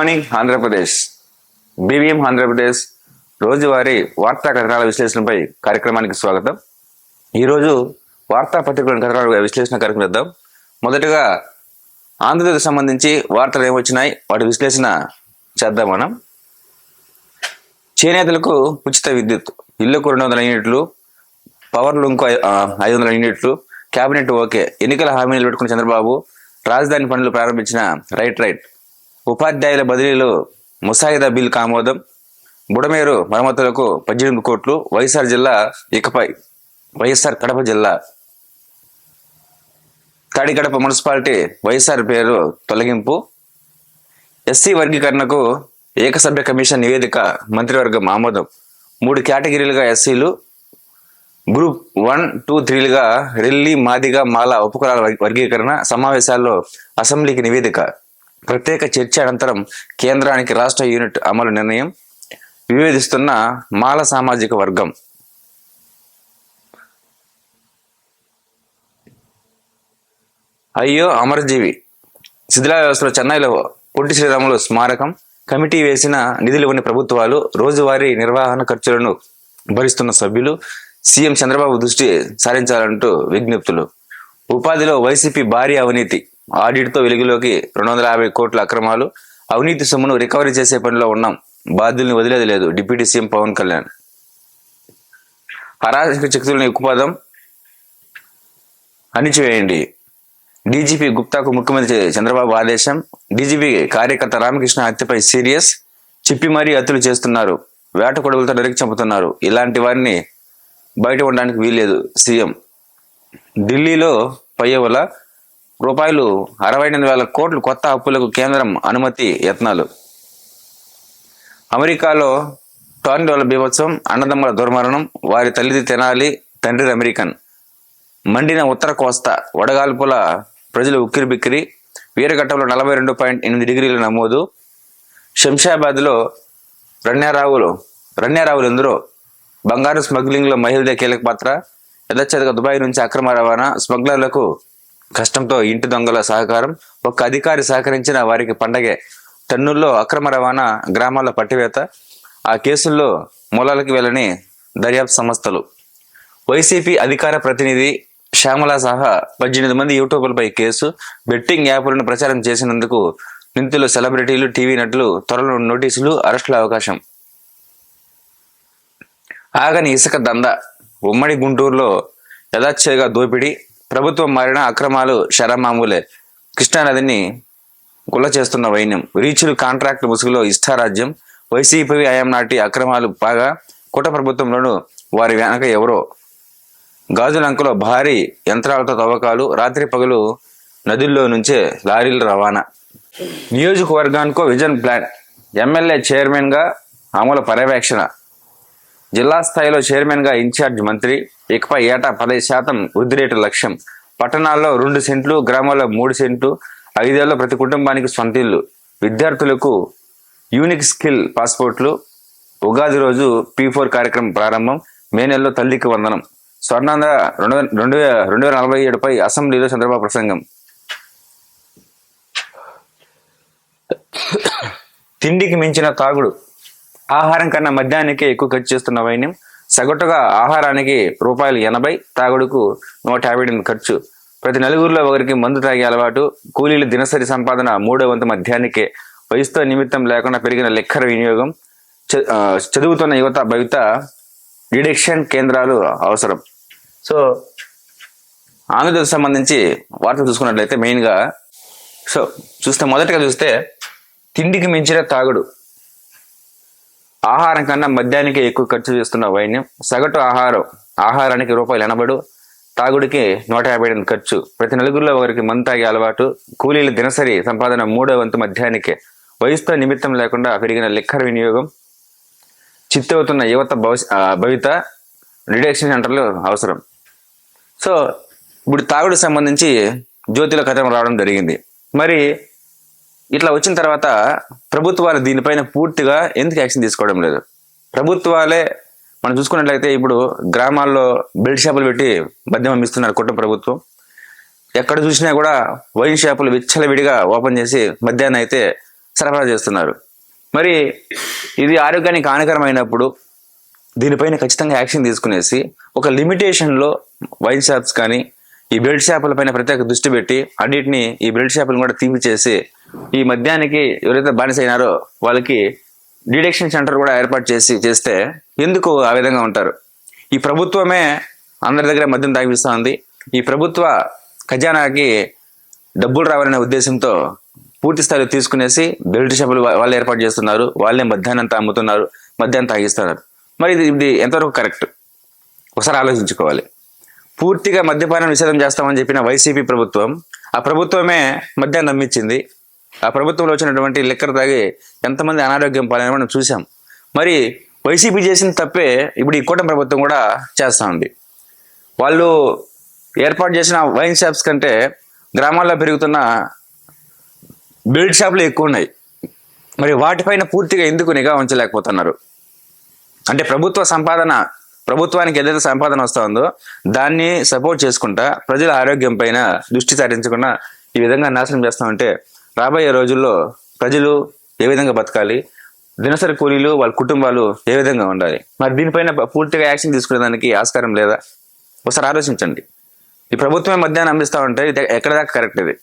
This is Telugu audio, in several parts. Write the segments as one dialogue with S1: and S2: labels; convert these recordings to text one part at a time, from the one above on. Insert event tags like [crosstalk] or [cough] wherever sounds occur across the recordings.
S1: మార్నింగ్ ఆంధ్రప్రదేశ్. బీవీఎం ఆంధ్రప్రదేశ్. రోజువారీ వార్తా కథనాల విశ్లేషణపై కార్యక్రమానికి స్వాగతం. ఈరోజు వార్తాపత్రికలోని కథనాల విశ్లేషణ కార్యక్రమం చేద్దాం. మొదటగా ఆంధ్రప్రదేశ్ సంబంధించి వార్తలు ఏమొచ్చినాయి వాటి విశ్లేషణ చేద్దాం మనం. చేనేతలకు ఉచిత విద్యుత్ ఇళ్ళకు రెండు వందల యూనిట్లు పవర్లు ఇంకో ఐదు వందల యూనిట్లు కేబినెట్ ఓకే ఎన్నికల హామీలు పెట్టుకున్న చంద్రబాబు రాజధాని పనులు ప్రారంభించిన రైట్ రైట్. ఉపాధ్యాయుల బదిలీలు ముసాయిదా బిల్ ఆమోదం. బుడమేరు మరమ్మతులకు పద్దెనిమిది కోట్లు. వైఎస్ఆర్ జిల్లా ఇకపై వైఎస్ఆర్ కడప జిల్లా. తాడిగడప మున్సిపాలిటీ వైఎస్ఆర్ పేరు తొలగింపు. ఎస్సీ వర్గీకరణకు ఏకసభ్య కమిషన్ నివేదిక మంత్రివర్గం ఆమోదం. మూడు కేటగిరీలుగా ఎస్సీలు గ్రూప్ వన్ టూ త్రీలుగా రెల్లి మాదిగ మాల ఉపకులాల వర్గీకరణ సమావేశాల్లో అసెంబ్లీకి నివేదిక. ప్రత్యేక చర్చ అనంతరం కేంద్రానికి రాష్ట్ర యూనిట్ అమలు నిర్ణయం వివేదిస్తున్న మాల సామాజిక వర్గం. అయ్యో అమరజీవి. శిథిలా వ్యవస్థలో చెన్నైలో పొట్టి శ్రీరాములు స్మారకం. కమిటీ వేసిన నిధులు ఇవ్వని ప్రభుత్వాలు రోజువారీ నిర్వహణ ఖర్చులను భరిస్తున్న సభ్యులు. సీఎం చంద్రబాబు దృష్టి సారించాలంటూ విజ్ఞప్తులు. ఉపాధిలో వైసీపీ భారీ అవినీతి. ఆడిట్తో వెలుగులోకి రెండు వందల యాభై కోట్ల అక్రమాలు అవినీతి సొమ్మును రికవరీ చేసే పనిలో ఉన్నాం. బాధ్యుల్ని వదిలేది లేదు డిప్యూటీ సీఎం పవన్ కళ్యాణ్. అరాజక శక్తులను ఉక్కుపాదం అణిచివేయండి. డీజీపీ గుప్తాకు ముఖ్యమంత్రి చంద్రబాబు ఆదేశం డీజీపీ కార్యకర్త రామకృష్ణ హత్యపై సీరియస్ చిప్పి మరీ హత్యలు చేస్తున్నారు. వేట కొడుకులతో నరికి చంపుతున్నారు. ఇలాంటి వారిని బయట ఉండడానికి వీల్లేదు సీఎం. ఢిల్లీలో పయ్యవల రూపాయలు అరవై ఎనిమిది వేల కోట్లు కొత్త అప్పులకు కేంద్రం అనుమతి యత్నాలు. అమెరికాలో టోర్నిడోల బీభత్సం అన్నదమ్ముల దుర్మరణం వారి తల్లిది తెనాలి తండ్రి అమెరికన్. మండిన ఉత్తర కోస్తా వడగాల్పుల ప్రజలు ఉక్కిరి బిక్కిరి వీరఘట్టంలో నలభై రెండు పాయింట్ ఎనిమిది డిగ్రీల నమోదు. శంషాబాద్లో రణ్యారావులు రణ్యారావులు ఎందరో? బంగారు స్మగ్లింగ్లో మహిళదే కీలక పాత్ర. యథచ్ఛతగా దుబాయ్ నుంచి అక్రమ రవాణా స్మగ్లర్లకు కష్టంతో ఇంటి దొంగల సహకారం ఒక్క అధికారి సహకరించిన వారికి పండగే. టన్నుల్లో అక్రమ రవాణా గ్రామాల్లో పట్టివేత ఆ కేసుల్లో మూలాలకు వెళ్ళని దర్యాప్తు సంస్థలు. వైసీపీ అధికార ప్రతినిధి శ్యామల సహా పద్దెనిమిది మంది యూట్యూబర్లపై కేసు బెట్టింగ్ యాప్లను ప్రచారం చేసినందుకు నిందితులు సెలబ్రిటీలు టీవీ నటులు త్వరలో నోటీసులు అరెస్టుల అవకాశం. ఆగని ఇసుక దంద. ఉమ్మడి గుంటూరులో యథాచ్ఛగా దోపిడీ. ప్రభుత్వం మారిన అక్రమాలు శరమామూలే కృష్ణానదిని గుల్ల చేస్తున్న వైన్యం రీచులు కాంట్రాక్ట్ ముసుగులో ఇష్టారాజ్యం వైసీపీ హయాం నాటి అక్రమాలు బాగా కుట ప్రభుత్వంలోనూ వారి వెనక ఎవరో. గాజులంకలో భారీ యంత్రాలతో తవ్వకాలు రాత్రి పగలు నదుల్లో నుంచే లారీల రవాణా. నియోజకవర్గానికో విజన్ ప్లాన్ ఎమ్మెల్యే చైర్మన్గా అమలు పర్యవేక్షణ. జిల్లా స్థాయిలో చైర్మన్గా ఇన్ఛార్జ్ మంత్రి ఇకపై ఏటా పదహైదు శాతం వృద్ధి రేటు లక్ష్యం. పట్టణాల్లో రెండు సెంట్లు గ్రామాల్లో మూడు సెంట్లు ఐదేళ్ళ ప్రతి కుటుంబానికి సొంత ఇల్లు విద్యార్థులకు యూనిక్ స్కిల్ పాస్పోర్ట్లు. ఉగాది రోజు పీ ఫోర్ కార్యక్రమం ప్రారంభం. మే నెలలో తల్లికి వందనం. స్వర్ణాంధ్ర రెండు వేల రెండు వేల రెండు వేల నలభై ఏడుపై అసెంబ్లీలో చంద్రబాబు ప్రసంగం. తిండికి మించిన తాగుడు. ఆహారం కన్నా మద్యానికే ఎక్కువ ఖర్చు చేస్తున్న వైన్యం. సగటుగా ఆహారానికి రూపాయలు ఎనభై తాగుడుకు నూట యాభై ఎనిమిది ఖర్చు. ప్రతి నలుగురిలో ఒకరికి మందు తాగే అలవాటు కూలీల దినసరి సంపాదన మూడో వంతు మధ్యానికే వయసుతో నిమిత్తం లేకుండా పెరిగిన లెక్కర వినియోగం చదువుతున్న యువత భవిత డిడక్షన్ కేంద్రాలు అవసరం. సో ఆంధ్రప్రదేశ్ సంబంధించి వార్తలు చూసుకున్నట్లయితే మెయిన్గా సో చూస్తే మొదటగా చూస్తే తిండికి మించిన తాగుడు. ఆహారం కన్నా మద్యానికి ఎక్కువ ఖర్చు చేస్తున్న వైన్యం. సగటు ఆహారం ఆహారానికి రూపాయలు ఎనబడు తాగుడికి నూట యాభై ఎనిమిది ఖర్చు. ప్రతి నలుగురిలో ఒకరికి మందు తాగే అలవాటు కూలీల దినసరి సంపాదన మూడో వంతు మధ్యానికే. వయసుతో నిమిత్తం లేకుండా పెరిగిన లిక్కర్ వినియోగం చిత్తవుతున్న యువత భవిష్య భవిత రిడక్షన్ సెంటర్లు అవసరం. సో ఇప్పుడు తాగుడు సంబంధించి జ్యోతిలో కథనం రావడం జరిగింది. మరి ఇట్లా వచ్చిన తర్వాత ప్రభుత్వాలు దీనిపైన పూర్తిగా ఎందుకు యాక్షన్ తీసుకోవడం లేదు? ప్రభుత్వాలే మనం చూసుకున్నట్లయితే ఇప్పుడు గ్రామాల్లో బెల్ట్ షాపులు పెట్టి మద్యం అమ్మిస్తున్నారు కుటుంబ ప్రభుత్వం. ఎక్కడ చూసినా కూడా వైన్ షాపులు విచ్చలవిడిగా ఓపెన్ చేసి మధ్యాహ్నం అయితే సరఫరా చేస్తున్నారు. మరి ఇది ఆరోగ్యానికి హానికరమైనప్పుడు దీనిపైన ఖచ్చితంగా యాక్షన్ తీసుకునేసి ఒక లిమిటేషన్లో వైన్ షాప్స్ కానీ ఈ బెల్ట్ షాపుల పైన ప్రత్యేక దృష్టి పెట్టి అన్నిటిని ఈ బెల్ట్ షాపులను కూడా తీపి చేసి ఈ మద్యానికి ఎవరైతే బానిస అయినారో వాళ్ళకి డిడక్షన్ సెంటర్ కూడా ఏర్పాటు చేసి చేస్తే ఎందుకు ఆ విధంగా ఉంటారు? ఈ ప్రభుత్వమే అందరి దగ్గర మద్యం తాగిపిస్తా ఉంది ఈ ప్రభుత్వ ఖజానాకి డబ్బులు రావాలనే ఉద్దేశంతో పూర్తి స్థాయిలో తీసుకునేసి బెల్ట్ షాపులు వాళ్ళు ఏర్పాటు చేస్తున్నారు. వాళ్ళే మధ్యాహ్నం అమ్ముతున్నారు మధ్యాహ్నం తాగిస్తున్నారు. మరి ఇది ఇది ఎంతవరకు కరెక్ట్? ఒకసారి ఆలోచించుకోవాలి. పూర్తిగా మద్యపానం నిషేధం చేస్తామని చెప్పిన వైసీపీ ప్రభుత్వం ఆ ప్రభుత్వమే మద్యాన్ని నమ్మించింది ఆ ప్రభుత్వంలో వచ్చినటువంటి లెక్కర్ తాగి ఎంతమంది అనారోగ్యం పాలని మనం చూసాం మరి వైసీపీ చేసిన తప్పే ఇప్పుడు ఈ కూటమి ప్రభుత్వం కూడా చేస్తూ ఉంది. వాళ్ళు ఏర్పాటు చేసిన వైన్ షాప్స్ కంటే గ్రామాల్లో పెరుగుతున్న బెల్ట్ షాపులు ఎక్కువ ఉన్నాయి. మరి వాటిపైన పూర్తిగా ఎందుకు నిఘా ఉంచలేకపోతున్నారు? అంటే ప్రభుత్వ సంపాదన ప్రభుత్వానికి ఏదైతే సంపాదన వస్తుందో దాన్ని సపోర్ట్ చేసుకుంటా ప్రజల ఆరోగ్యం పైన దృష్టి సారించకుండా ఈ విధంగా నాశనం చేస్తామంటే రాబోయే రోజుల్లో ప్రజలు ఏ విధంగా బతకాలి? దినసరి కూలీలు వాళ్ళ కుటుంబాలు ఏ విధంగా ఉండాలి? మరి దీనిపైన పూర్తిగా యాక్షన్ తీసుకునేదానికి ఆస్కారం లేదా? ఒకసారి ఆలోచించండి. ఈ ప్రభుత్వమే మధ్యాహ్నం అందిస్తూ ఉంటే ఎక్కడ దాకా కరెక్ట్ ఇది?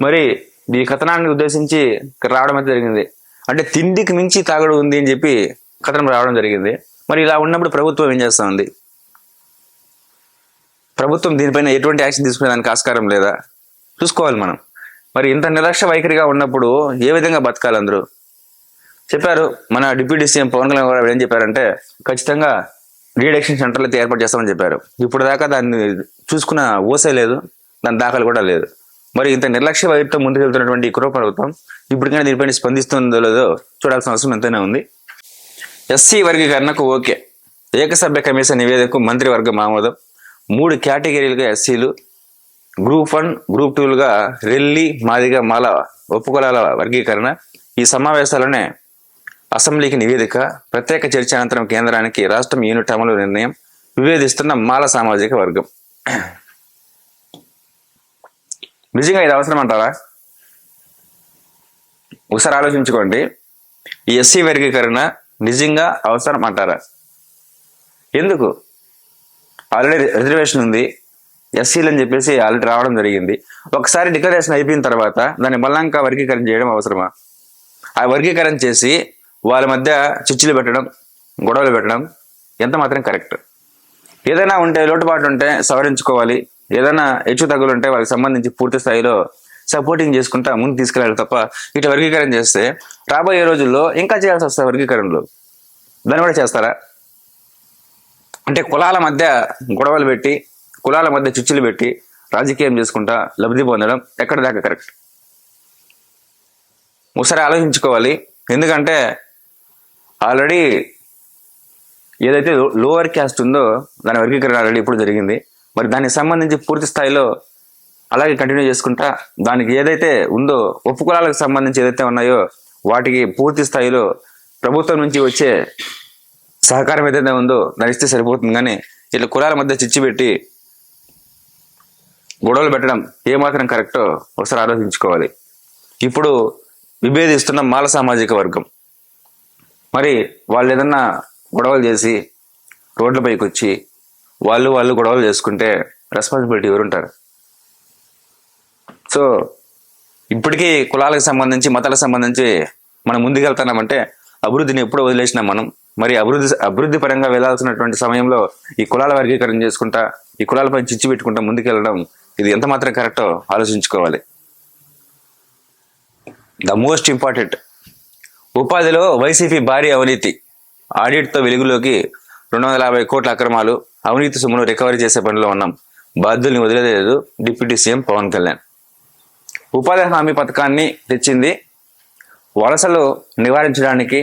S1: మరి ఈ కథనాన్ని ఉద్దేశించి ఇక్కడ రావడం అయితే జరిగింది. అంటే తిండికి మించి తాగడు ఉంది అని చెప్పి కథనం రావడం జరిగింది. మరి ఇలా ఉన్నప్పుడు ప్రభుత్వం ఏం చేస్తూ ఉంది? ప్రభుత్వం దీనిపైన ఎటువంటి యాక్షన్ తీసుకునేదానికి ఆస్కారం లేదా? చూసుకోవాలి మనం. మరి ఇంత నిర్లక్ష్య వైఖరిగా ఉన్నప్పుడు ఏ విధంగా బతకాలి అందరూ? చెప్పారు మన డిప్యూటీ సీఎం పవన్ కళ్యాణ్ గారు ఏం చెప్పారంటే ఖచ్చితంగా రీడక్షన్ సెంటర్లు అయితే ఏర్పాటు చేస్తామని చెప్పారు. ఇప్పుడు దాకా దాన్ని చూసుకున్న ఓసే లేదు దాని దాఖలు కూడా లేదు. మరి ఇంత నిర్లక్ష్య వైఖరితో ముందుకెళ్తున్నటువంటి ఈ కుర్ర ప్రభుత్వం ఇప్పటికైనా దీనిపైన స్పందిస్తుందో లేదో చూడాల్సిన అవసరం ఎంతైనా ఉంది. ఎస్సీ వర్గీకరణకు ఓకే. ఏకసభ్య కమిషన్ నివేదికకు మంత్రివర్గం ఆమోదం. మూడు కేటగిరీలుగా ఎస్సీలు గ్రూప్ వన్ గ్రూప్ టూలుగా రెల్లి మాదిగ మాల ఒప్పుకొలాల వర్గీకరణ. ఈ సమావేశాలనే అసెంబ్లీకి నివేదిక ప్రత్యేక చర్చ అనంతరం కేంద్రానికి రాష్ట్రం యూనిట్ అమలు నిర్ణయం వివేదిస్తున్న మాల సామాజిక వర్గం. నిజంగా ఇది అవసరం అంటారా? ఒకసారి ఆలోచించుకోండి. ఈ ఎస్సీ వర్గీకరణ నిజంగా అవసరం అంటారా? ఎందుకు? ఆల్రెడీ రిజర్వేషన్ ఉంది. ఎస్సీలు అని చెప్పేసి ఆల్రెడీ రావడం జరిగింది. ఒకసారి డిక్లరేషన్ అయిపోయిన తర్వాత దాన్ని బల్లంకా వర్గీకరణ చేయడం అవసరమా? ఆ వర్గీకరణ చేసి వాళ్ళ మధ్య చిచ్చులు పెట్టడం గొడవలు పెట్టడం ఎంత మాత్రం కరెక్ట్ ఏదైనా ఉంటే లోటుపాటు ఉంటే సవరించుకోవాలి. ఏదైనా హెచ్చు తగ్గులు ఉంటే వాళ్ళకి సంబంధించి పూర్తి స్థాయిలో సపోర్టింగ్ చేసుకుంటా ముందు తీసుకెళ్ళాలి తప్ప ఇటు వర్గీకరణ చేస్తే రాబోయే రోజుల్లో ఇంకా చేయాల్సి వస్తాయి వర్గీకరణలు. దాన్ని కూడా చేస్తారా? అంటే కులాల మధ్య గొడవలు పెట్టి కులాల మధ్య చిచ్చులు పెట్టి రాజకీయం చేసుకుంటా లబ్ధి పొందడం ఎక్కడ దాకా కరెక్ట్? ఒకసారి ఆలోచించుకోవాలి. ఎందుకంటే ఆల్రెడీ ఏదైతే లోవర్ క్యాస్ట్ ఉందో దాని వర్గీకరణ ఆల్రెడీ ఇప్పుడు జరిగింది. మరి దానికి సంబంధించి పూర్తి స్థాయిలో అలాగే కంటిన్యూ చేసుకుంటా దానికి ఏదైతే ఉందో ఉపకులాలకు సంబంధించి ఏదైతే ఉన్నాయో వాటికి పూర్తి స్థాయిలో ప్రభుత్వం నుంచి వచ్చే సహకారం ఏదైతే ఉందో నడిస్తే ఇస్తే సరిపోతుంది. కానీ ఇట్లా కులాల మధ్య చిచ్చి పెట్టి గొడవలు పెట్టడం ఏమాత్రం కరెక్టో ఒకసారి ఆలోచించుకోవాలి. ఇప్పుడు విభేదిస్తున్న మాల సామాజిక వర్గం. మరి వాళ్ళు ఏదన్నా గొడవలు చేసి రోడ్లపైకి వచ్చి వాళ్ళు వాళ్ళు గొడవలు చేసుకుంటే రెస్పాన్సిబిలిటీ ఎవరుంటారు సో ఇప్పటికీ కులాలకు సంబంధించి మతాలకు సంబంధించి మనం ముందుకెళ్తున్నామంటే అభివృద్ధిని ఎప్పుడో వదిలేసినాం మనం. మరి అభివృద్ధి అభివృద్ధి పరంగా వెళ్ళాల్సినటువంటి సమయంలో ఈ కులాల వర్గీకరణ చేసుకుంటా ఈ కులాలపై చిచ్చు పెట్టుకుంటా ముందుకెళ్ళడం ఇది ఎంత మాత్రం కరెక్టో ఆలోచించుకోవాలి. ద మోస్ట్ ఇంపార్టెంట్ ఉపాధిలో వైసీపీ భారీ అవినీతి. ఆడిట్తో వెలుగులోకి రెండు వందల యాభై కోట్ల అక్రమాలు అవినీతి సొమ్మును రికవరీ చేసే పనిలో ఉన్నాం. బాధ్యుల్ని వదిలేదు డిప్యూటీ సీఎం పవన్ కళ్యాణ్. ఉపాధి హామీ పథకాన్ని తెచ్చింది వలసలు నివారించడానికి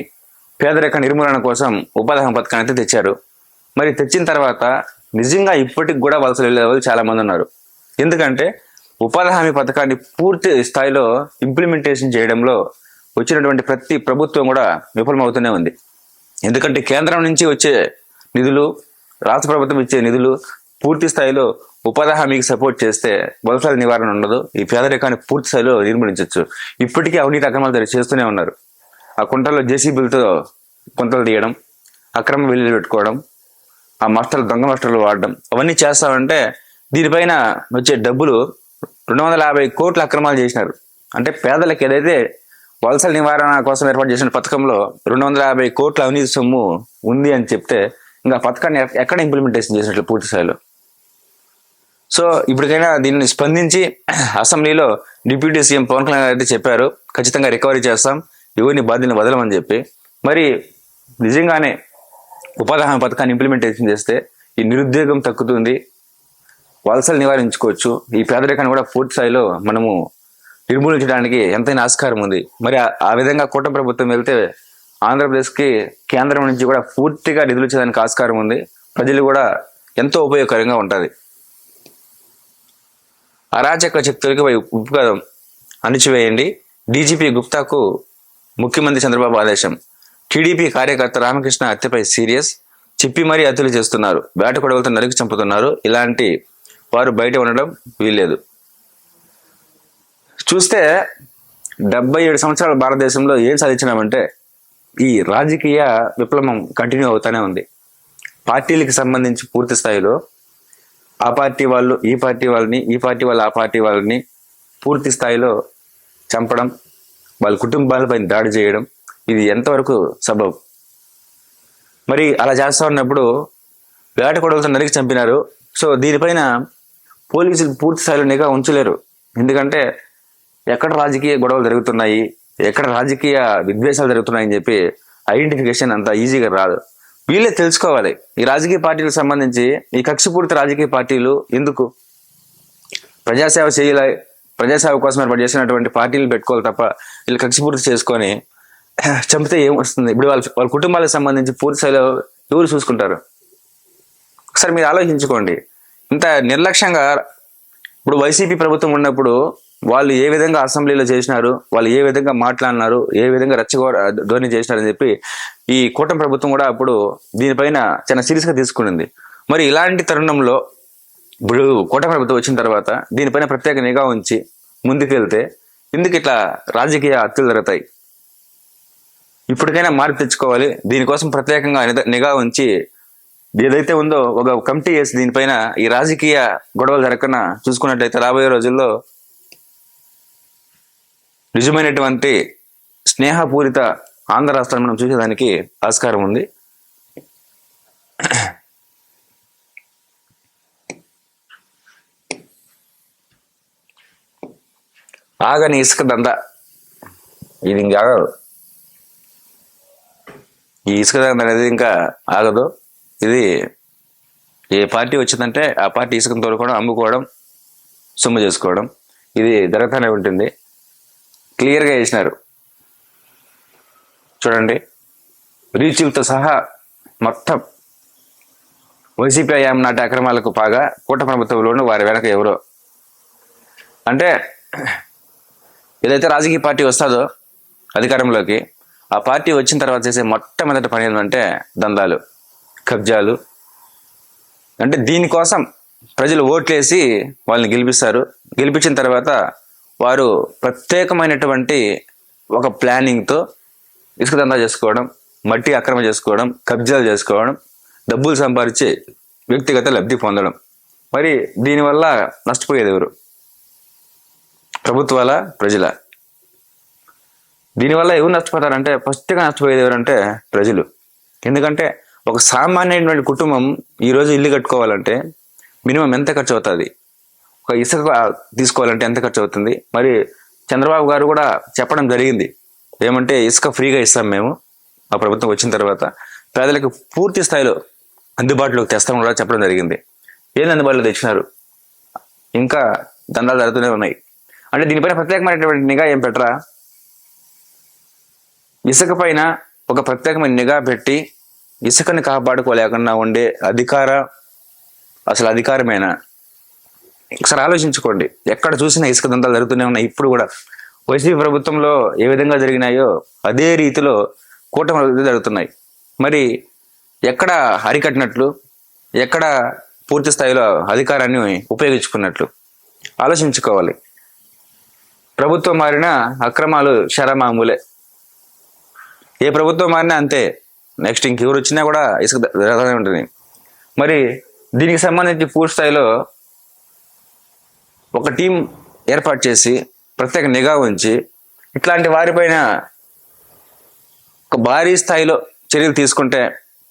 S1: పేదరిక నిర్మూలన కోసం ఉపాధి హామీ పథకాన్ని అయితే తెచ్చారు. మరి తెచ్చిన తర్వాత నిజంగా ఇప్పటికి కూడా వలసలు వెళ్ళే వాళ్ళు చాలామంది ఉన్నారు. ఎందుకంటే ఉపాధి హామీ పథకాన్ని పూర్తి స్థాయిలో ఇంప్లిమెంటేషన్ చేయడంలో వచ్చినటువంటి ప్రతి ప్రభుత్వం కూడా విఫలమవుతూనే ఉంది. ఎందుకంటే కేంద్రం నుంచి వచ్చే నిధులు రాష్ట్ర ప్రభుత్వం ఇచ్చే నిధులు పూర్తి స్థాయిలో ఉపాధి హామీకి సపోర్ట్ చేస్తే వలసల నివారణ ఉండదు. ఈ పేదరికాన్ని పూర్తి స్థాయిలో నిర్మూలించవచ్చు. ఇప్పటికీ అవినీతి అక్రమాలు జరిగి చేస్తూనే ఉన్నారు. ఆ కుంటల్లో జేసీబీలతో కుంటలు తీయడం అక్రమ బిల్లులు పెట్టుకోవడం ఆ మాస్టర్లు దొంగ మాస్టర్లు వాడడం అవన్నీ చేస్తామంటే దీనిపైన వచ్చే డబ్బులు రెండు వందల యాభై కోట్ల అక్రమాలు చేసినారు. అంటే పేదలకు ఏదైతే వలసల నివారణ కోసం ఏర్పాటు చేసిన పథకంలో రెండు వందల యాభై కోట్ల అవినీతి సొమ్ము ఉంది అని చెప్తే ఇంకా పథకాన్ని ఎక్కడ ఇంప్లిమెంటేషన్ చేసినట్లు పూర్తి స్థాయిలో? సో ఇప్పటికైనా దీన్ని స్పందించి అసెంబ్లీలో డిప్యూటీ సీఎం పవన్ కళ్యాణ్ గారు అయితే చెప్పారు ఖచ్చితంగా రికవరీ చేస్తాం ఎవరిని బాధ్యతను వదలమని చెప్పి. మరి నిజంగానే ఉపాధి హామీ పథకాన్ని ఇంప్లిమెంటేషన్ చేస్తే ఈ నిరుద్యోగం తగ్గుతుంది వలసలు నివారించుకోవచ్చు. ఈ పేదరికాన్ని కూడా పూర్తి స్థాయిలో మనము నిర్మూలించడానికి ఎంతైనా ఆస్కారం ఉంది. మరి ఆ- విధంగా కూటమి ప్రభుత్వం వెళ్తే ఆంధ్రప్రదేశ్కి కేంద్రం నుంచి కూడా పూర్తిగా నిధులు ఇచ్చేదానికి ఆస్కారం ఉంది. ప్రజలు కూడా ఎంతో ఉపయోగకరంగా ఉంటుంది అరాచక శక్తులకి ఉపకారం అణిచివేయండి. డీజీపీ గుప్తాకు ముఖ్యమంత్రి చంద్రబాబు ఆదేశం. టీడీపీ కార్యకర్త రామకృష్ణ హత్యపై సీరియస్ చిప్పి మరీ హత్యలు చేస్తున్నారు. వేట కొడవలతో నరికి చంపుతున్నారు. ఇలాంటి వారు బయట ఉండడం వీల్లేదు. చూస్తే డెబ్బై ఏడు సంవత్సరాల భారతదేశంలో ఏం సాధించినామంటే ఈ రాజకీయ విప్లవం కంటిన్యూ అవుతానే ఉంది. పార్టీలకు సంబంధించి పూర్తి స్థాయిలో ఆ పార్టీ వాళ్ళు ఈ పార్టీ వాళ్ళని ఈ పార్టీ వాళ్ళు ఆ పార్టీ వాళ్ళని పూర్తి స్థాయిలో చంపడం వాళ్ళ కుటుంబాలపై దాడి చేయడం ఇది ఎంతవరకు సబబ్? మరి అలా చేస్తా ఉన్నప్పుడు వేట కొడవలతో నరికి చంపినారు. సో దీనిపైన పోలీసులు పూర్తి స్థాయిలో నిఘా ఉంచలేరు. ఎందుకంటే ఎక్కడ రాజకీయ గొడవలు జరుగుతున్నాయి ఎక్కడ రాజకీయ విద్వేషాలు జరుగుతున్నాయని చెప్పి ఐడెంటిఫికేషన్ అంత ఈజీగా రాదు. వీళ్ళే తెలుసుకోవాలి. ఈ రాజకీయ పార్టీలకు సంబంధించి ఈ కక్షపూరిత రాజకీయ పార్టీలు ఎందుకు? ప్రజాసేవ చేయాలి ప్రజాసేవ కోసం ఏర్పాటు చేసినటువంటి పార్టీలు పెట్టుకోవాలి తప్ప వీళ్ళు కక్షపూర్తి చేసుకొని [clears throat] చంపితే ఏం వస్తుంది ఇప్పుడు వాళ్ళ వాళ్ళ కుటుంబాలకు సంబంధించి పూర్తి స్థాయిలో ఎవరు చూసుకుంటారు? ఒకసారి మీరు ఆలోచించుకోండి. ఇంత నిర్లక్ష్యంగా ఇప్పుడు వైసీపీ ప్రభుత్వం ఉన్నప్పుడు వాళ్ళు ఏ విధంగా అసెంబ్లీలో చేసినారు వాళ్ళు ఏ విధంగా మాట్లాడినారు ఏ విధంగా రచ్చగో ధోని చేసినారని చెప్పి ఈ కూటమి ప్రభుత్వం కూడా అప్పుడు దీనిపైన చాలా సీరియస్గా తీసుకునింది. మరి ఇలాంటి తరుణంలో ఇప్పుడు కూటమి ప్రభుత్వం వచ్చిన తర్వాత దీనిపైన ప్రత్యేక నిఘా ఉంచి ముందుకు వెళ్తే ఎందుకు ఇట్లా రాజకీయ హత్యలు జరుగుతాయి? ఇప్పటికైనా మార్పు తెచ్చుకోవాలి. దీనికోసం ప్రత్యేకంగా నిఘా ఉంచి ఏదైతే ఉందో ఒక కమిటీ వేసి దీనిపైన ఈ రాజకీయ గొడవలు జరగకుండా చూసుకున్నట్లయితే రాబోయే రోజుల్లో నిజమైనటువంటి స్నేహపూరిత ఆంధ్ర రాష్ట్రాన్ని మనం చూసేదానికి ఆస్కారం ఉంది. ఆగని ఇసుక దంద. ఇది ఇంకా ఆగదు. ఈ ఇసుక దంద అనేది ఇంకా ఆగదు. ఇది ఏ పార్టీ వచ్చిందంటే ఆ పార్టీ ఇసుకను తోలుకోవడం అమ్ముకోవడం సొమ్ము చేసుకోవడం. ఇది జరుగుతూనే ఉంటుంది. క్లియర్గా చేసినారు. చూడండి. రీచులతో సహా మొత్తం వైసీపీ ఐఎం నాటి అక్రమాలకు పాగా కూట ప్రభుత్వంలోనూ వారి వెనక ఎవరో. అంటే ఏదైతే రాజకీయ పార్టీ వస్తుందో అధికారంలోకి ఆ పార్టీ వచ్చిన తర్వాత చేసే మొట్టమొదటి పని ఏంటంటే దందాలు. కబ్జాలు. అంటే దీనికోసం ప్రజలు ఓట్లేసి వాళ్ళని గెలిపిస్తారు. గెలిపించిన తర్వాత వారు ప్రత్యేకమైనటువంటి ఒక ప్లానింగ్తో ఇసుక దందా చేసుకోవడం మట్టి అక్రమ చేసుకోవడం కబ్జాలు చేసుకోవడం డబ్బులు సంపాదించి వ్యక్తిగత లబ్ధి పొందడం. మరి దీనివల్ల నష్టపోయేది ఎవరు? ప్రభుత్వాల ప్రజల? దీనివల్ల ఎవరు నష్టపోతారంటే ఫస్ట్గా నష్టపోయేది ఎవరంటే ప్రజలు. ఎందుకంటే ఒక సామాన్యమైనటువంటి కుటుంబం ఈరోజు ఇల్లు కట్టుకోవాలంటే మినిమం ఎంత ఖర్చు అవుతుంది? ఒక ఇసుక తీసుకోవాలంటే ఎంత ఖర్చు అవుతుంది? మరి చంద్రబాబు గారు కూడా చెప్పడం జరిగింది. ఏమంటే ఇసుక ఫ్రీగా ఇస్తాం మేము. ఆ ప్రభుత్వం వచ్చిన తర్వాత పేదలకు పూర్తి స్థాయిలో అందుబాటులోకి తెస్తామని కూడా చెప్పడం జరిగింది. ఏది అందుబాటులో తెచ్చినారు? ఇంకా దందాలు జరుగుతూనే ఉన్నాయి. అంటే దీనిపైన ప్రత్యేకమైనటువంటి నిఘా ఏం పెట్టరా? ఇసుక పైన ఒక ప్రత్యేకమైన నిఘా పెట్టి ఇసుకని కాపాడుకోలేకుండా ఉండే అధికార అసలు అధికారమేనా ఒకసారి ఆలోచించుకోండి. ఎక్కడ చూసినా ఇసుక దంతాలు జరుగుతూనే ఉన్నాయి. ఇప్పుడు కూడా వైసీపీ ప్రభుత్వంలో ఏ విధంగా జరిగినాయో అదే రీతిలో కూటమి జరుగుతున్నాయి. మరి ఎక్కడ అరికట్టినట్లు ఎక్కడ పూర్తి స్థాయిలో అధికారాన్ని ఉపయోగించుకున్నట్లు ఆలోచించుకోవాలి. ప్రభుత్వం మారిన అక్రమాలు శరమామూలే ఏ ప్రభుత్వం మారినా అంతే. నెక్స్ట్ ఇంకెవరు వచ్చినా కూడా ఇసుక ఉంటుంది. మరి దీనికి సంబంధించి పూర్తి స్థాయిలో ఒక టీం ఏర్పాటు చేసి ప్రత్యేక నిఘా ఉంచి ఇట్లాంటి వారిపైన ఒక భారీ స్థాయిలో చర్యలు తీసుకుంటే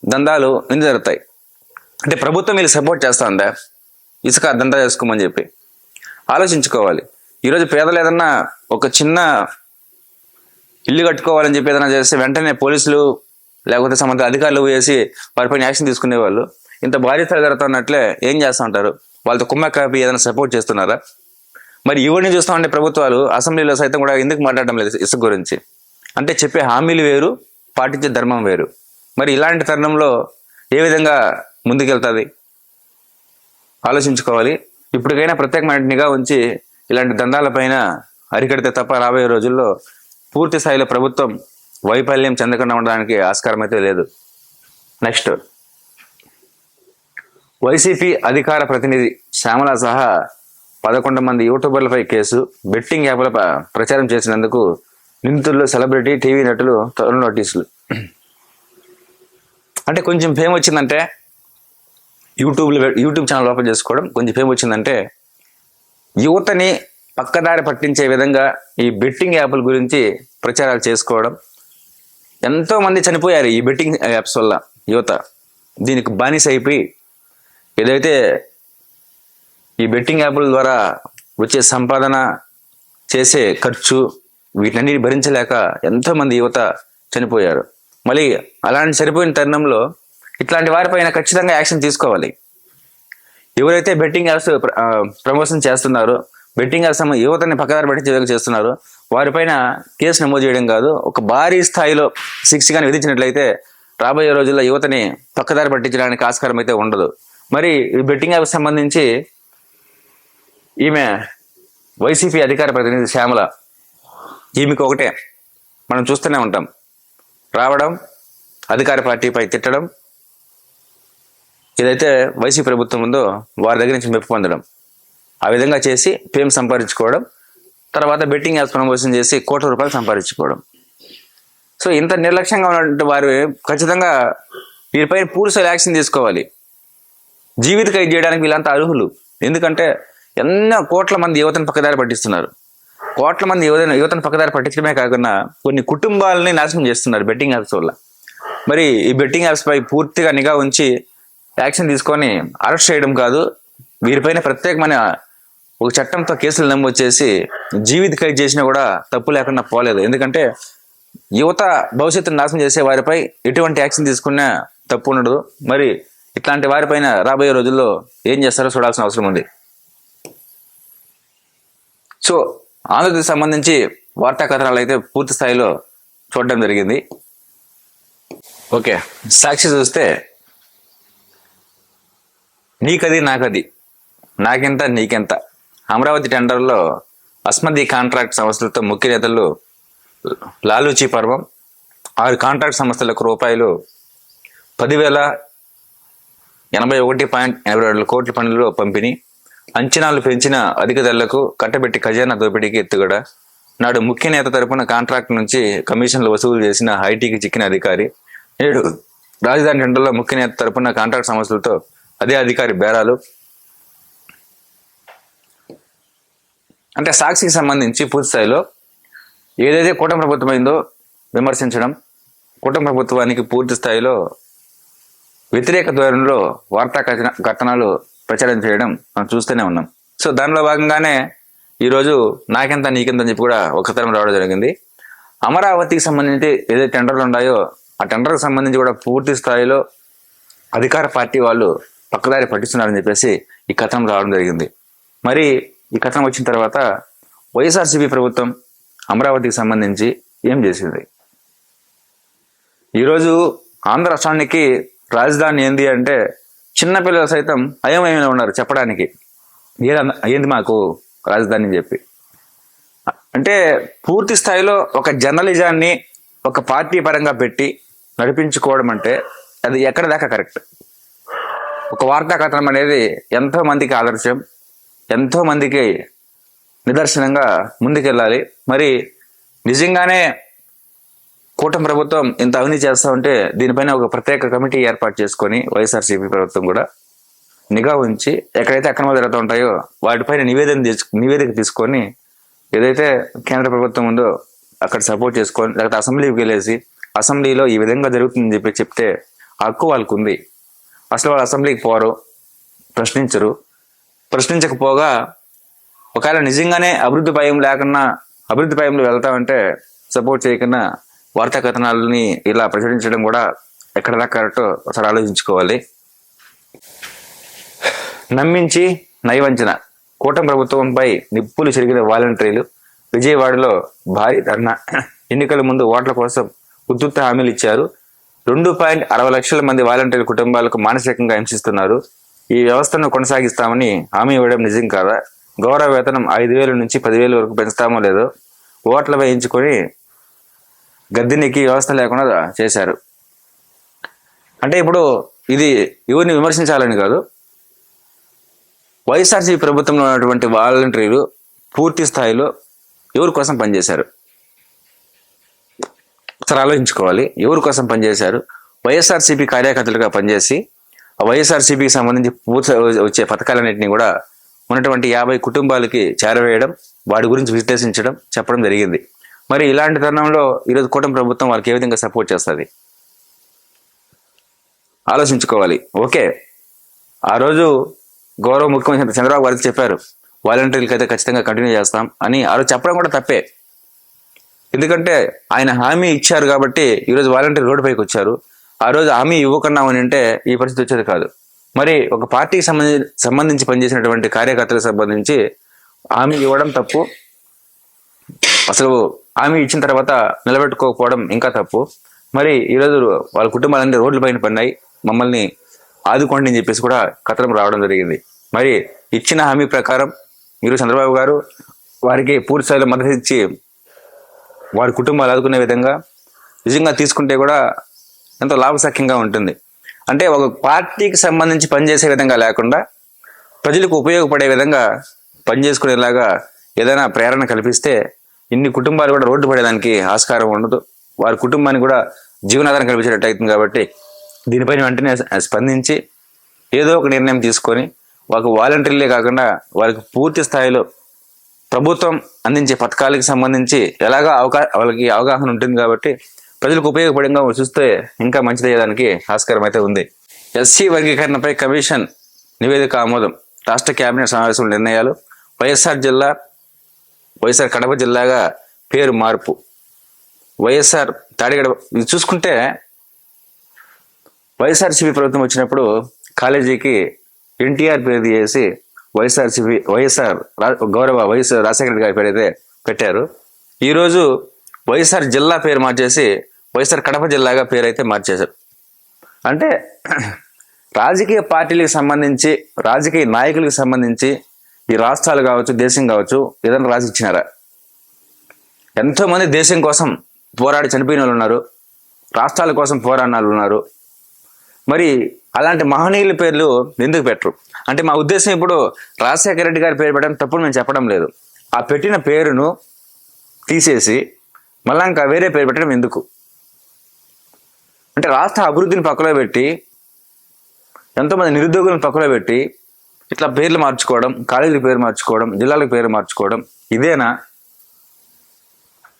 S1: దందాలు ఎందుకు జరుగుతాయి. అంటే ప్రభుత్వం వీళ్ళు సపోర్ట్ చేస్తా ఉందా ఇసుక దందా చేసుకోమని చెప్పి. ఆలోచించుకోవాలి. ఈరోజు పేదలు ఏదన్నా ఒక చిన్న ఇల్లు కట్టుకోవాలని చెప్పి ఏదైనా చేస్తే వెంటనే పోలీసులు లేకపోతే సంబంధిత అధికారులు వేసి వారిపైన యాక్షన్ తీసుకునే వాళ్ళు ఇంత భారీ స్థాయి ఏం చేస్తూ ఉంటారు వాళ్ళతో కుమ్మ కాపీ ఏదైనా సపోర్ట్ చేస్తున్నారా? మరి ఇవన్నీ చూస్తూ ఉండే ప్రభుత్వాలు అసెంబ్లీలో సైతం కూడా ఎందుకు మాట్లాడడం లేదు ఇసుక గురించి? అంటే చెప్పే హామీలు వేరు పాటించే ధర్మం వేరు. మరి ఇలాంటి తరుణంలో ఏ విధంగా ముందుకెళ్తుంది? ఆలోచించుకోవాలి. ఇప్పటికైనా ప్రత్యేకమైన నిఘా ఉంచి ఇలాంటి దందాలపైన అరికడితే తప్ప రాబోయే రోజుల్లో పూర్తి స్థాయిలో ప్రభుత్వం వైఫల్యం చెందకుండా ఉండడానికి ఆస్కారం అయితే లేదు. నెక్స్ట్. వైసీపీ అధికార ప్రతినిధి శ్యామల సహా పదకొండు మంది యూట్యూబర్లపై కేసు. బెట్టింగ్ యాప్ల ప్రచారం చేసినందుకు నిందితుల్లో సెలబ్రిటీ టీవీ నటులు తొలి నోటీసులు. అంటే కొంచెం ఫేమ్ వచ్చిందంటే యూట్యూబ్లో యూట్యూబ్ ఛానల్ ఓపెన్ చేసుకోవడం కొంచెం ఫేమ్ వచ్చిందంటే యువతని పక్కదారి పట్టించే విధంగా ఈ బెట్టింగ్ యాప్ల గురించి ప్రచారాలు చేసుకోవడం ఎంతో మంది చనిపోయారు ఈ బెట్టింగ్ యాప్స్ వల్ల యువత. దీనికి బానిస అయిపోయి ఏదైతే ఈ బెట్టింగ్ యాప్ల ద్వారా వచ్చే సంపాదన చేసే ఖర్చు వీటన్నిటి భరించలేక ఎంతో మంది యువత చనిపోయారు. మళ్ళీ అలాంటి చనిపోయిన తరుణంలో ఇట్లాంటి వారిపైన ఖచ్చితంగా యాక్షన్ తీసుకోవాలి. ఎవరైతే బెట్టింగ్ యాప్స్ ప్రమోషన్ చేస్తున్నారో బెట్టింగ్ యాప్స్ యువతని పక్కదారి పట్టించే చేస్తున్నారో చేస్తున్నారు వారిపైన కేసు నమోదు చేయడం కాదు ఒక భారీ స్థాయిలో శిక్ష కానీ విధించినట్లయితే రాబోయే రోజుల్లో యువతని పక్కదారి పట్టించడానికి ఆస్కారం అయితే ఉండదు. మరి ఈ బెట్టింగ్ యాప్ సంబంధించి ఈమె వైసీపీ అధికార ప్రతినిధి శ్యామల ఈమెకు ఒకటే. మనం చూస్తూనే ఉంటాం. రావడం అధికార పార్టీపై తిట్టడం ఏదైతే వైసీపీ ప్రభుత్వం ఉందో వారి దగ్గర నుంచి మెప్పు పొందడం. ఆ విధంగా చేసి ఫేమ్ సంపాదించుకోవడం తర్వాత బెట్టింగ్ యాప్స్ ప్రమోషన్ చేసి కోట్ల రూపాయలు సంపాదించుకోవడం. సో ఇంత నిర్లక్ష్యంగా ఉన్నటువంటి వారు ఖచ్చితంగా వీరిపై పూర్తి యాక్షన్ తీసుకోవాలి. జీవిత ఖైదు చేయడానికి వీళ్ళంతా అర్హులు. ఎందుకంటే ఎన్నో కోట్ల మంది యువతను పక్కదారి పట్టిస్తున్నారు. కోట్ల మంది యువతను యువతను పక్కదారి పట్టించడమే కాకుండా కొన్ని కుటుంబాలని నాశనం చేస్తున్నారు బెట్టింగ్ యాప్స్ వల్ల. మరి ఈ బెట్టింగ్ యాప్స్పై పూర్తిగా నిఘా ఉంచి యాక్షన్ తీసుకొని అరెస్ట్ చేయడం కాదు. వీరిపైన ప్రత్యేకమైన ఒక చట్టంతో కేసులు నమోదు చేసి జీవిత ఖైదు చేసినా కూడా తప్పు లేకుండా పోలేదు. ఎందుకంటే యువత భవిష్యత్తును నాశనం చేసే వారిపై ఎటువంటి యాక్షన్ తీసుకున్నా తప్పు ఉండదు. మరి ఇట్లాంటి వారిపైన రాబోయే రోజుల్లో ఏం చేస్తారో చూడాల్సిన అవసరం ఉంది. సో ఆంధ్రప్రదేశ్ సంబంధించి వార్తా కథనాలు అయితే పూర్తి స్థాయిలో చూడడం జరిగింది. ఓకే సాక్షి చూస్తే నీకది నాకది. నాకెంత నీకెంత? అమరావతి టెండర్లో అస్మది కాంట్రాక్ట్ సంస్థలతో ముఖ్య నేతలు లాలూచి పర్వం ఆరు కాంట్రాక్ట్ సంస్థలకు రూపాయలు పదివేల ఎనభై ఒకటి పాయింట్ ఎనభై రెండు కోట్ల పనులు పంపిణీ. అంచనాలు పెంచిన అధిక ధరలకు కట్టబెట్టి ఖజానా దోపిడీకి ఎత్తుగడ. నాడు ముఖ్య నేత తరపున కాంట్రాక్ట్ నుంచి కమిషన్లు వసూలు చేసిన ఐటీకి చిక్కిన అధికారి. నేడు రాజధాని టెండర్లో ముఖ్య నేత తరపున కాంట్రాక్ట్ సంస్థలతో అదే అధికారి బేరాలు. అంటే సాక్షికి సంబంధించి పూర్తి స్థాయిలో ఏదైతే కూటమి ప్రభుత్వం అయిందో విమర్శించడం కూటమి ప్రభుత్వానికి పూర్తి స్థాయిలో వ్యతిరేక ధోరణిలో వార్తా కథన కథనాలు ప్రచారం చేయడం మనం చూస్తూనే ఉన్నాం. సో దానిలో భాగంగానే ఈరోజు నాకెంత నీకెంత అని చెప్పి కూడా ఒక రావడం జరిగింది. అమరావతికి సంబంధించి ఏదైతే టెండర్లు ఉన్నాయో ఆ టెండర్కి సంబంధించి కూడా పూర్తి స్థాయిలో అధికార పార్టీ వాళ్ళు పక్కదారి పట్టిస్తున్నారని చెప్పేసి ఈ కథనం రావడం జరిగింది. మరి ఈ కథనం వచ్చిన తర్వాత వైఎస్ఆర్సీపీ ప్రభుత్వం అమరావతికి సంబంధించి ఏం చేసింది? ఈరోజు ఆంధ్ర రాష్ట్రానికి రాజధాని ఏంది అంటే చిన్నపిల్లలు సైతం అయోమయంలో ఉన్నారు చెప్పడానికి. ఏదన్న ఏంది మాకు రాజధాని అని చెప్పి. అంటే పూర్తి స్థాయిలో ఒక జర్నలిజాన్ని ఒక పార్టీ పరంగా పెట్టి నడిపించుకోవడం అంటే అది ఎక్కడ దాకా కరెక్ట్? ఒక వార్తా కథనం అనేది ఎంతో మందికి ఆదర్శం ఎంతో మందికి నిదర్శనంగా ముందుకెళ్ళాలి. మరి నిజంగానే కూటమి ప్రభుత్వం ఇంత అవినీతి చేస్తా ఉంటే దీనిపైన ఒక ప్రత్యేక కమిటీ ఏర్పాటు చేసుకొని వైఎస్ఆర్సీపీ ప్రభుత్వం కూడా నిఘా ఉంచి ఎక్కడైతే అక్రమాలు జరుగుతూ ఉంటాయో వాటిపైన నివేదన నివేదిక తీసుకొని ఏదైతే కేంద్ర ప్రభుత్వం ఉందో అక్కడ సపోర్ట్ చేసుకొని లేకపోతే అసెంబ్లీకి వెళ్ళేసి అసెంబ్లీలో ఈ విధంగా జరుగుతుందని చెప్పి చెప్తే హక్కు వాళ్ళకు ఉంది అసలు వాళ్ళు అసెంబ్లీకి పోరు ప్రశ్నించరు. ప్రశ్నించకపోగా ఒకవేళ నిజంగానే అభివృద్ధి భయం లేకుండా అభివృద్ధి భయంలో వెళ్తామంటే సపోర్ట్ చేయకుండా వార్తా కథనాలని ఇలా ప్రచురించడం కూడా ఎక్కడ కరెక్ట్ ఒకసారి ఆలోచించుకోవాలి. నమ్మించి నయవంచన కూటమి ప్రభుత్వంపై నిప్పులు చెరిగిన వాలంటీర్లు విజయవాడలో భారీ ధర్నా. ఎన్నికల ముందు ఓట్ల కోసం ఉద్ధృత హామీలు ఇచ్చారు. రెండు పాయింట్ అరవై లక్షల మంది వాలంటీర్ కుటుంబాలకు మానసికంగా హింసిస్తున్నారు. ఈ వ్యవస్థను కొనసాగిస్తామని హామీ ఇవ్వడం నిజం కాదా? గౌరవ వేతనం ఐదు వేల నుంచి పదివేల వరకు పెంచుతామో లేదో ఓట్లు వేయించుకొని గద్దెనికి వ్యవస్థ లేకుండా చేశారు. అంటే ఇప్పుడు ఇది ఎవరిని విమర్శించాలని కాదు. వైఎస్ఆర్సీపీ ప్రభుత్వంలో ఉన్నటువంటి వాలంటీర్లు పూర్తి స్థాయిలో ఎవరి కోసం పనిచేశారు? ఒకసారి ఆలోచించుకోవాలి. ఎవరి కోసం పనిచేశారు? వైఎస్ఆర్సీపీ కార్యకర్తలుగా పనిచేసి వైఎస్ఆర్సీపీకి సంబంధించి పూర్తి వచ్చే పథకాలన్నింటినీ కూడా ఉన్నటువంటి యాభై కుటుంబాలకి చేరవేయడం వాటి గురించి విశ్లేషించడం చెప్పడం జరిగింది. మరి ఇలాంటి తరుణంలో ఈరోజు కూటమి ప్రభుత్వం వాళ్ళకి ఏ విధంగా సపోర్ట్ చేస్తుంది? ఆలోచించుకోవాలి. ఓకే. ఆ రోజు గౌరవ ముఖ్యమంత్రి చంద్రబాబు గారికి చెప్పారు వాలంటీర్లకి అయితే ఖచ్చితంగా కంటిన్యూ చేస్తాం అని. ఆ రోజు చెప్పడం కూడా తప్పే. ఎందుకంటే ఆయన హామీ ఇచ్చారు కాబట్టి ఈరోజు వాలంటీర్ రోడ్డుపైకి వచ్చారు. ఆ రోజు హామీ ఇవ్వకుండా అంటే ఈ పరిస్థితి వచ్చేది కాదు. మరి ఒక పార్టీకి సంబంధించి సంబంధించి పనిచేసినటువంటి కార్యకర్తలకు సంబంధించి హామీ ఇవ్వడం తప్పు. అసలు హామీ ఇచ్చిన తర్వాత నిలబెట్టుకోకపోవడం ఇంకా తప్పు. మరి ఈరోజు వాళ్ళ కుటుంబాలన్నీ రోడ్ల పైన పడినాయి. మమ్మల్ని ఆదుకోండి అని చెప్పేసి కూడా కథనం రావడం జరిగింది. మరి ఇచ్చిన హామీ ప్రకారం మీరు చంద్రబాబు గారు వారికి పూర్తి స్థాయిలో మద్దతు ఇచ్చి వారి కుటుంబాలు ఆదుకునే విధంగా నిజంగా తీసుకుంటే కూడా ఎంతో లాభసాఖ్యంగా ఉంటుంది. అంటే ఒక పార్టీకి సంబంధించి పనిచేసే విధంగా లేకుండా ప్రజలకు ఉపయోగపడే విధంగా పనిచేసుకునేలాగా ఏదైనా ప్రేరణ కల్పిస్తే ఇన్ని కుటుంబాలు కూడా రోడ్డు పడేదానికి ఆస్కారం ఉండదు. వారి కుటుంబానికి కూడా జీవనాధారం కల్పించేటట్టు అవుతుంది కాబట్టి దీనిపైన వెంటనే స్పందించి ఏదో ఒక నిర్ణయం తీసుకొని వాళ్ళకు వాలంటీర్లే కాకుండా వారికి పూర్తి స్థాయిలో ప్రభుత్వం అందించే పథకాలకు సంబంధించి ఎలాగా అవకా వాళ్ళకి అవగాహన ఉంటుంది కాబట్టి ప్రజలకు ఉపయోగపడంగా చూస్తే ఇంకా మంచిదయ్యేదానికి ఆస్కారం అయితే ఉంది. ఎస్సీ వర్గీకరణపై కమిషన్ నివేదిక ఆమోదం. రాష్ట్ర కేబినెట్ సమావేశంలో నిర్ణయాలు. వైఎస్ఆర్ జిల్లా వైఎస్ఆర్ కడప జిల్లాగా పేరు మార్పు. వైఎస్ఆర్ తాడిగడ ఇది చూసుకుంటే వైఎస్ఆర్సీపీ ప్రభుత్వం వచ్చినప్పుడు కాలేజీకి ఎన్టీఆర్ పేరు తీసేసి వైఎస్ఆర్సీపీ వైఎస్ఆర్ గౌరవ వైఎస్ఆర్ రాజశేఖర రెడ్డి గారి పేరు అయితే పెట్టారు. ఈరోజు వైఎస్ఆర్ జిల్లా పేరు మార్చేసి వైఎస్ఆర్ కడప జిల్లాగా పేరు అయితే మార్చేశారు. అంటే రాజకీయ పార్టీలకు సంబంధించి రాజకీయ నాయకులకు సంబంధించి ఈ రాష్ట్రాలు కావచ్చు దేశం కావచ్చు ఏదైనా రాసి ఇచ్చినారా? ఎంతోమంది దేశం కోసం పోరాడి చనిపోయిన వాళ్ళు ఉన్నారు రాష్ట్రాల కోసం పోరాడిన వాళ్ళు ఉన్నారు. మరి అలాంటి మహనీయుల పేర్లు ఎందుకు పెట్టరు? అంటే మా ఉద్దేశం ఇప్పుడు రాజశేఖర రెడ్డి గారి పేరు పెట్టడం తప్పుడు మేము చెప్పడం లేదు. ఆ పెట్టిన పేరును తీసేసి మళ్ళా ఇంకా వేరే పేరు పెట్టడం ఎందుకు? అంటే రాష్ట్ర అభివృద్ధిని పక్కలో పెట్టి ఎంతోమంది నిరుద్యోగులను పక్కలో పెట్టి ఇట్లా పేర్లు మార్చుకోవడం కాలేజీల పేరు మార్చుకోవడం జిల్లాలకు పేరు మార్చుకోవడం ఇదేనా?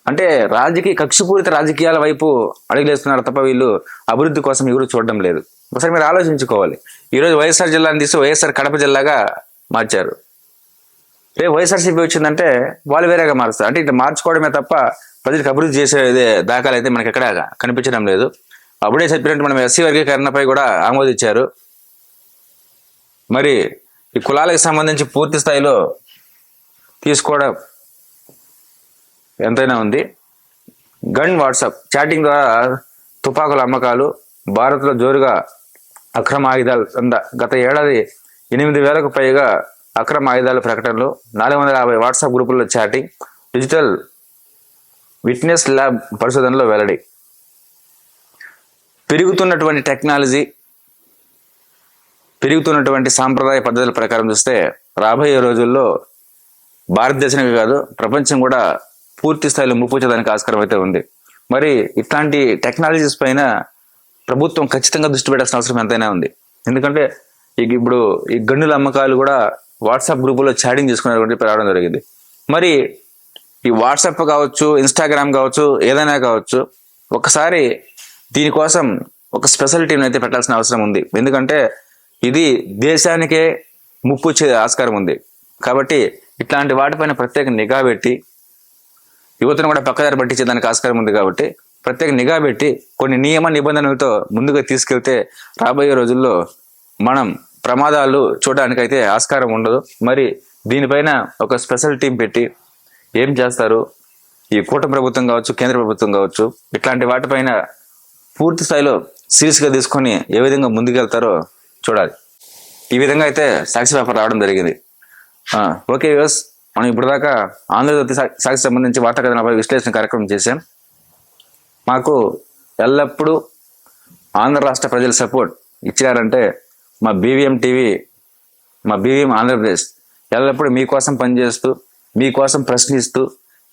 S1: అంటే రాజకీయ కక్షపూరిత రాజకీయాల వైపు అడుగులేస్తున్నారు తప్ప వీళ్ళు అభివృద్ధి కోసం ఎవరు చూడడం లేదు. ఒకసారి మీరు ఆలోచించుకోవాలి. ఈరోజు వైఎస్ఆర్ జిల్లాని తీసి వైఎస్ఆర్ కడప జిల్లాగా మార్చారు. రేపు వైఎస్ఆర్సీపీ వచ్చిందంటే వాళ్ళు వేరేగా మారుస్తారు. అంటే ఇట్లా మార్చుకోవడమే తప్ప ప్రజలకు అభివృద్ధి చేసే దాఖలు అయితే మనకి ఎక్కడ కనిపించడం లేదు. అప్పుడే చెప్పినట్టు మనం ఎస్సీ వర్గీకరణపై కూడా ఆమోదించారు. మరి ఈ కులాలకు సంబంధించి పూర్తి స్థాయిలో తీసుకోవడం ఎంతైనా ఉంది. గన్ వాట్సాప్ చాటింగ్ ద్వారా తుపాకుల అమ్మకాలు భారత్లో జోరుగా అక్రమ ఆయుధాలు అంద గత ఏడాది ఎనిమిది వేలకు పైగా అక్రమ ఆయుధాల ప్రకటనలు నాలుగు వందల యాభై వాట్సాప్ గ్రూపుల్లో చాటింగ్ డిజిటల్ విట్నెస్ ల్యాబ్ పరిశోధనలో వెల్లడి. పెరుగుతున్నటువంటి టెక్నాలజీ పెరుగుతున్నటువంటి సాంప్రదాయ పద్ధతుల ప్రకారం చూస్తే రాబోయే రోజుల్లో భారతదేశానికి కాదు ప్రపంచం కూడా పూర్తి స్థాయిలో ముప్పుచేదానికి ఆస్కారం అయితే ఉంది. మరి ఇట్లాంటి టెక్నాలజీస్ పైన ప్రభుత్వం ఖచ్చితంగా దృష్టి పెట్టాల్సిన అవసరం ఎంతైనా ఉంది. ఎందుకంటే ఇక ఇప్పుడు ఈ గన్నుల అమ్మకాలు కూడా వాట్సాప్ గ్రూపులో చాటింగ్ చేసుకునేటువంటి రావడం జరిగింది. మరి ఈ వాట్సాప్ కావచ్చు ఇన్స్టాగ్రామ్ కావచ్చు ఏదైనా కావచ్చు ఒకసారి దీనికోసం ఒక స్పెషల్ టీం అయితే పెట్టాల్సిన అవసరం ఉంది. ఎందుకంటే ఇది దేశానికే ముప్పు వచ్చే ఆస్కారం ఉంది. కాబట్టి ఇట్లాంటి వాటిపైన ప్రత్యేక నిఘా పెట్టి యువతను కూడా పక్కదారి పట్టించేదానికి ఆస్కారం ఉంది కాబట్టి ప్రత్యేక నిఘా పెట్టి కొన్ని నియమ నిబంధనలతో ముందుగా తీసుకెళ్తే రాబోయే రోజుల్లో మనం ప్రమాదాలు చూడడానికైతే ఆస్కారం ఉండదు. మరి దీనిపైన ఒక స్పెషల్ టీం పెట్టి ఏం చేస్తారు? ఈ కూటమి ప్రభుత్వం కావచ్చు కేంద్ర ప్రభుత్వం కావచ్చు ఇట్లాంటి వాటిపైన పూర్తి స్థాయిలో సీరియస్గా తీసుకొని ఏ విధంగా ముందుకెళ్తారో చూడాలి. ఈ విధంగా అయితే సాక్షి పేపర్ రావడం జరిగింది. ఓకే యూస్ మనం ఇప్పుడు దాకా ఆంధ్రజ్యోతి సాక్షి సంబంధించి వార్తా కథనాలపై విశ్లేషణ కార్యక్రమం చేశాం. మాకు ఎల్లప్పుడూ ఆంధ్ర రాష్ట్ర ప్రజల సపోర్ట్ ఇచ్చారంటే మా బీవీఎం టీవీ మా బీవీఎం ఆంధ్రప్రదేశ్ ఎల్లప్పుడూ మీకోసం పనిచేస్తూ మీకోసం ప్రశ్నిస్తూ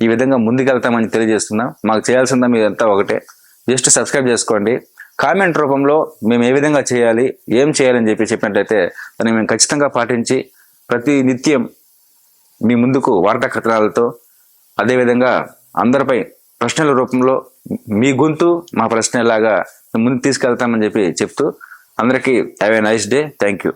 S1: ఈ విధంగా ముందుకెళ్తామని తెలియజేస్తున్నాం. మాకు చేయాల్సిందా మీరంతా ఒకటే. జస్ట్ సబ్స్క్రైబ్ చేసుకోండి. కామెంట్ రూపంలో మేము ఏ విధంగా చేయాలి ఏం చేయాలని చెప్పి చెప్పినట్లయితే దాన్ని మేము ఖచ్చితంగా పాటించి ప్రతి నిత్యం మీ ముందుకు వార్తా కథనాలతో అదేవిధంగా అందరిపై ప్రశ్నల రూపంలో మీ గొంతు మా ప్రశ్నలాగా ముందు తీసుకెళ్తామని చెప్పి చెప్తూ అందరికీ have a nice day thank you